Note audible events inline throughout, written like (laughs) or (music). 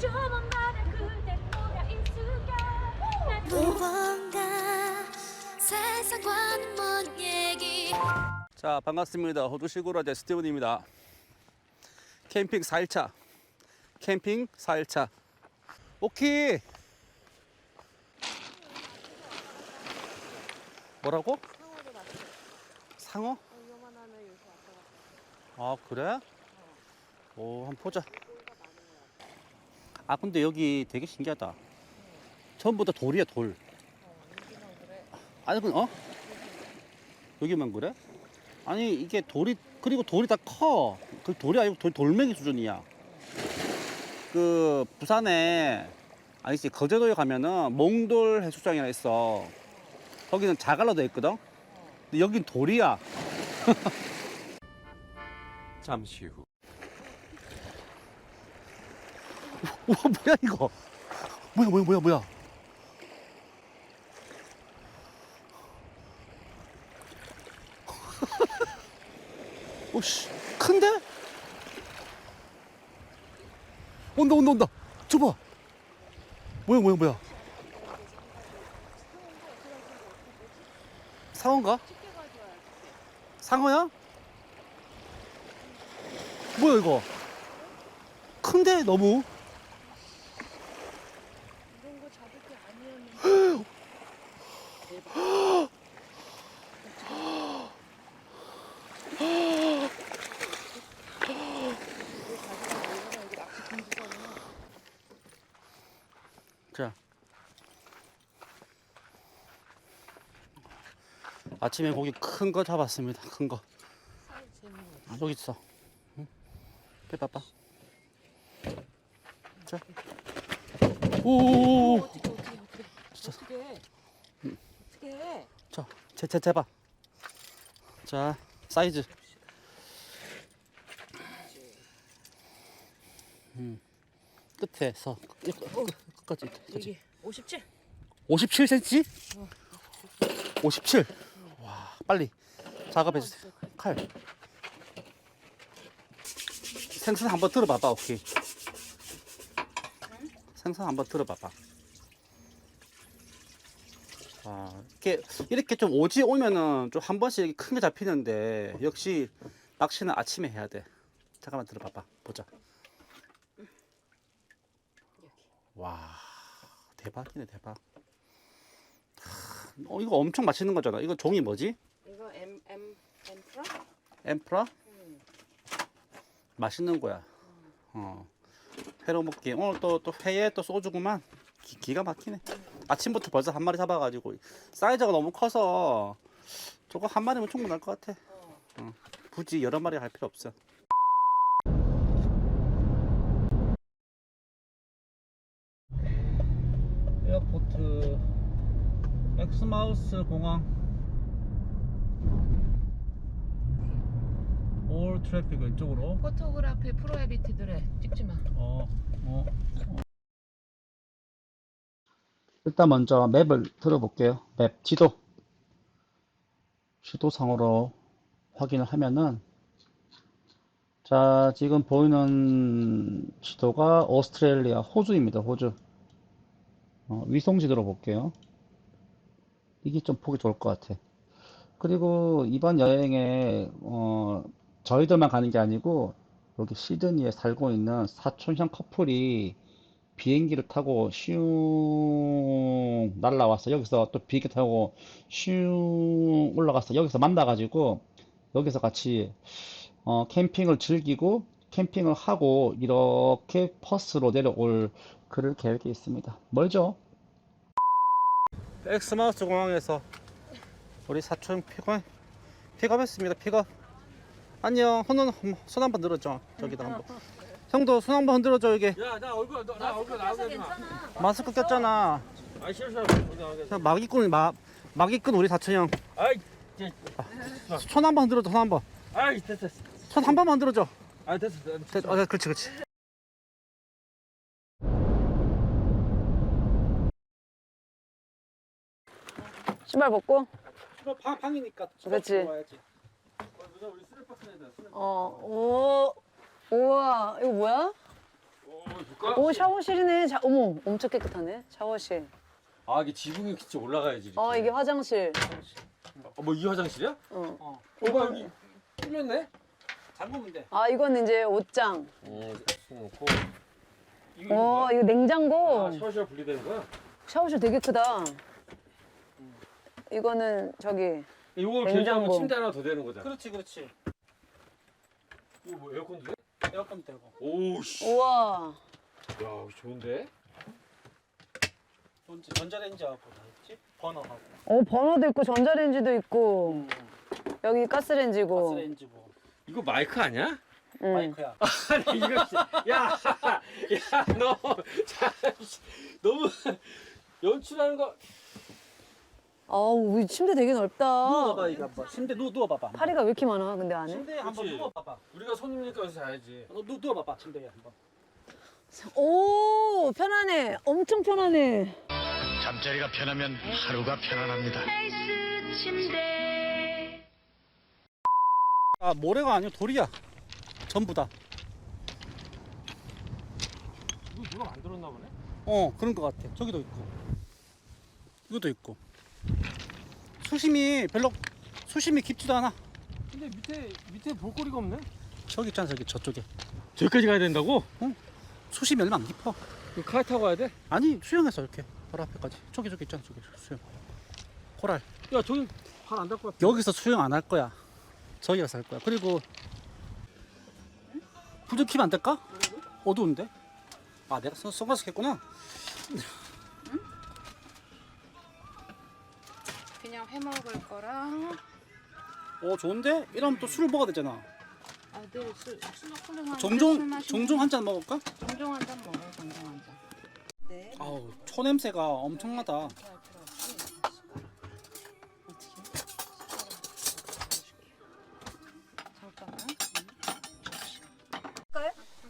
조금만은 그대로가 있을까 무언가 세상과는 먼 얘기? 자 반갑습니다. 호주 시골아재 스티븐입니다. 캠핑 4일차. 캠핑 4일차. 오케이 뭐라고? 상어? 아 그래? 오 한번 보자 아 근데 여기 되게 신기하다 전부 다 돌이야 돌 아니 그 어? 여기만 그래? 아니 이게 돌이 그리고 돌이 다 커. 그 돌이 아니고 돌, 돌멩이 수준이야. 그 부산에 아니지 거제도에 가면은 몽돌 해수장이라 있어. 거기는 자갈로 돼 있거든. 근데 여긴 돌이야. (laughs) 잠시 후. 우와 뭐야 이거? 뭐야 뭐야 뭐야 뭐야? (laughs) 오씨 큰데? 온다 온다 온다. 저봐. 뭐야 뭐야 뭐야? 상어인가? 상어야? 뭐야 이거? 큰데 너무? 자. 아침에 고기 큰 거 잡았습니다. 큰 거. 아, 여기 있어. 응? 빼봐봐. 자. 오. 어떻게 어떻게 어떻게 자, 제, 제, 제봐. 자, 사이즈. 음, 끝에서 끝, 끝, 끝까지. 끝까지. 여기 57 57cm? 57. 와, 빨리 작업해 주세요. 칼. 생선 한번 들어봐봐, 오케이. 생선 한번 들어봐봐. 아, 이렇게 이렇게 좀 오지 오면은 좀 한 번씩 큰 게 잡히는데 역시 낚시는 아침에 해야 돼. 잠깐만 들어봐봐, 보자. 와, 대박이네 대박. 하, 어, 이거 엄청 맛있는 거잖아. 이거 종이 뭐지? 이거 M M M 프라 엠프라? 맛있는 거야. 어. 회로 먹기. 오늘 또, 또 회에 또 소주구만. 기, 기가 막히네. 아침부터 벌써 한 마리 잡아가지고. 사이즈가 너무 커서 저거 한 마리면 충분할 것 같아. 어. 굳이 여러 마리 할 필요 없어. 에어포트 엑스마우스 공항 올 트래픽 왼쪽으로 포토그래피 프로에비티드래 찍지 마. 어, 어, 어. 일단 먼저 맵을 들어볼게요. 맵 지도. 지도상으로 확인을 하면은 자, 지금 보이는 지도가 오스트레일리아 호주입니다. 호주. 어, 위성지도로 볼게요. 이게 좀 보기 좋을 것 같아. 그리고 이번 여행에 어, 저희들만 가는 게 아니고 여기 시드니에 살고 있는 사촌형 커플이 비행기를 타고 슝 날라와서 여기서 또 비행기 타고 슝 올라가서 여기서 만나가지고 여기서 같이 어, 캠핑을 즐기고 캠핑을 하고 이렇게 퍼스로 내려올 그럴 계획이 있습니다. 멀죠? 엑스마우스 공항에서 우리 사촌 픽업 픽업했습니다. 픽업. 안녕. 손, 손 한번 들어줘. 저기다 한번. 형도 손 한번 흔들어줘 이게. 야, 나 얼굴 너, 나 얼굴 나오지 마. 마스크 꼈잖아. 아, 싫어 싫어. 형 마기꾼 마 마기꾼 우리 사촌 형. 아이, 쟤, 손 한번 흔들어줘. 손 한번. 아이, 됐어. 됐어. 손 한 번만 흔들어줘. 아, 됐어. 됐어. 됐- 어, 네, 그렇지 그렇지. 신발 벗고. 방 방이니까. 그렇지. 들어와야지. 어. 오. 우와 이거 뭐야? 오, 보여줄까? 오 샤워실이네. 자, 어머 엄청 깨끗하네. 샤워실. 아 이게 지붕이 진짜 올라가야지. 어 이게 화장실. 뭐 이 화장실이야? 어. 오빠 여기 뚫렸네? 잠그면 돼. 아 이건 이제 옷장. 어, 놓고. 이거 어 이거 냉장고. 아, 샤워실 분리되는 거야? 샤워실 되게 크다. 이거는 저기 이걸 냉장고. 개조하면 침대 하나 더 되는 거잖아. 그렇지 그렇지 이거 뭐 에어컨도 돼? 에어컨 되고 오우 씨. 우와. 야 좋은데? 전자, 전자레인지 하고 다 있지 버너하고 오 버너도 있고 전자레인지도 있고 여기 가스레인지고. 가스레인지고 이거 마이크 아니야? 응. 마이크야 (laughs) 아니 이거 씨. 야, 야너 너무 연출하는 거. 아우 우리 침대 되게 넓다. 누워봐봐 이거 한번 침대 누워 누워봐봐 파리가 왜 이렇게 많아? 근데 안에? 침대에 한번 그치. 누워봐봐 우리가 손님이니까 여기서 자야지. 너 누, 누워봐봐 침대에 한번 오 편하네. 엄청 편하네. 잠자리가 편하면 하루가 편안합니다. 아 모래가 아니고 돌이야 전부 다 이거 누가 만들었나 보네. 어 그런 것 같아 저기도 있고 이것도 있고 수심이 별로 수심이 깊지도 않아. 근데 밑에 밑에 볼거리가 없네. 저기 있잖아 저기 저쪽에. 저기까지 가야 된다고? 수심이 얼마 안 깊어. 그 카이 타고 가야 돼? 아니 수영해서 이렇게 바로 앞에까지. 저기 저기 있잖아 저기 수영. 코랄. 야 저기 발 안 닿을 것 같아. 여기서 수영 안 할 거야. 저기 가서 할 거야. 그리고 불좀 켜면 안 될까? 어두운데? 아 내가 선- 선글라스 켰구나 회 먹을 거랑 어 좋은데? 이러면 또 술을 먹어야 되잖아 아들 술 스노클링 종종 종종 한 잔 먹을까? 종종 한 잔 먹어 종종 한 잔. 네. 아우 초 냄새가 엄청나다.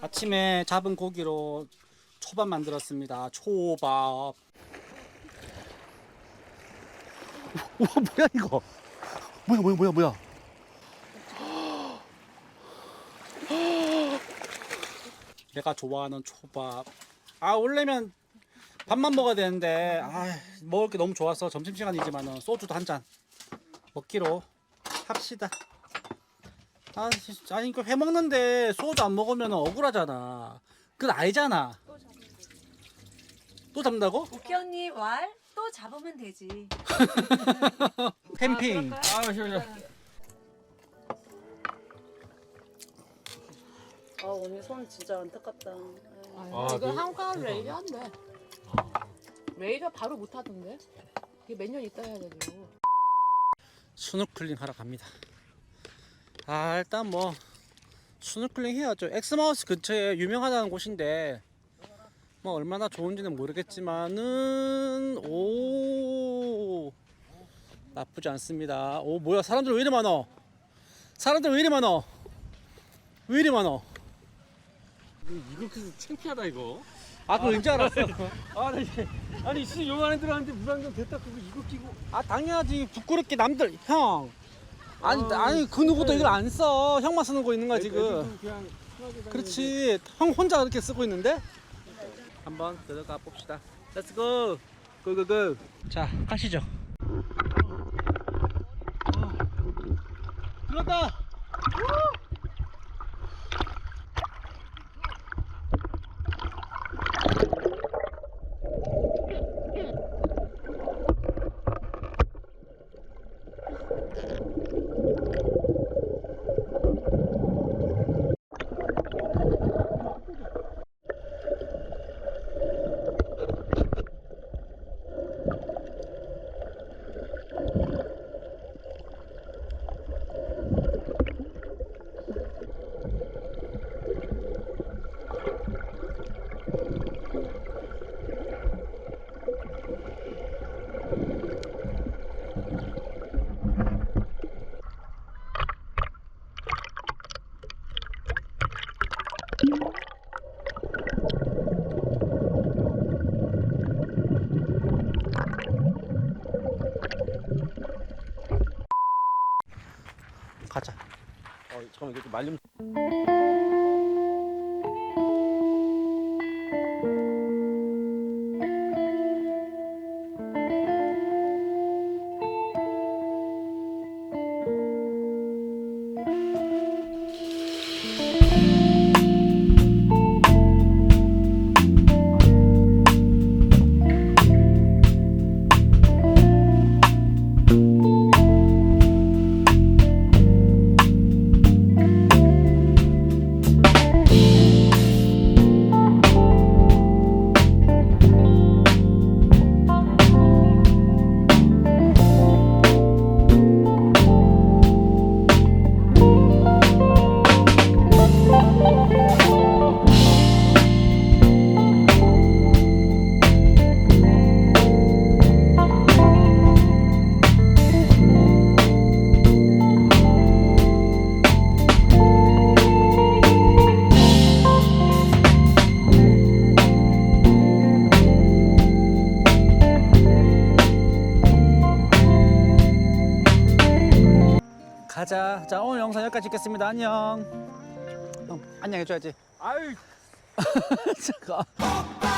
아침에 잡은 고기로 초밥 만들었습니다 초밥 우와 뭐야 이거? 뭐야 뭐야 뭐야 뭐야? 내가 좋아하는 초밥. 아 원래면 밥만 먹어야 되는데 아 먹을 게 너무 좋아서 점심시간이지만 소주도 한 잔 먹기로 합시다. 아 진짜 아니 그회 먹는데 소주 안 먹으면 억울하잖아. 그건 아니잖아 또 잡는다고? 오키 언니 왈 또 잡으면 되지. (laughs) 캠핑 아 시원해. 아 언니 손 진짜 안타깝다. 아, 이거 그- 한가을 레이저 한대. 레이저 바로 못 하던데. 이게 몇 년 있다 해야 되더라고. 스노클링 하러 갑니다 아 일단 뭐 스노클링 해야죠 엑스마우스 근처에 유명하다는 곳인데 뭐 얼마나 좋은지는 모르겠지만은 오 나쁘지 않습니다. 오 뭐야 사람들 왜 이리 많어 사람들 왜 이리 많어 왜 이리 많어 이거 그 창피하다 이거. 아 그거 인지 알았어. (laughs) 아니 아니 진짜 요만해 들어갔는데 물안경 됐다 그거 이거 끼고. 아 당연하지. 부끄럽게 남들 형. 아니 아, 아니 그 누구도 이걸 안 써. 형만 쓰는 거 있는 거야 지금. 편하게 다니는데. 그렇지. 형 혼자 이렇게 쓰고 있는데 한번 들어가 봅시다. 고 고고고 자 가시죠. 들었다 가자 어잠 가자. 자 오늘 영상 여기까지 찍겠습니다. 안녕. 형, 안녕 해줘야지. 아유 잠깐.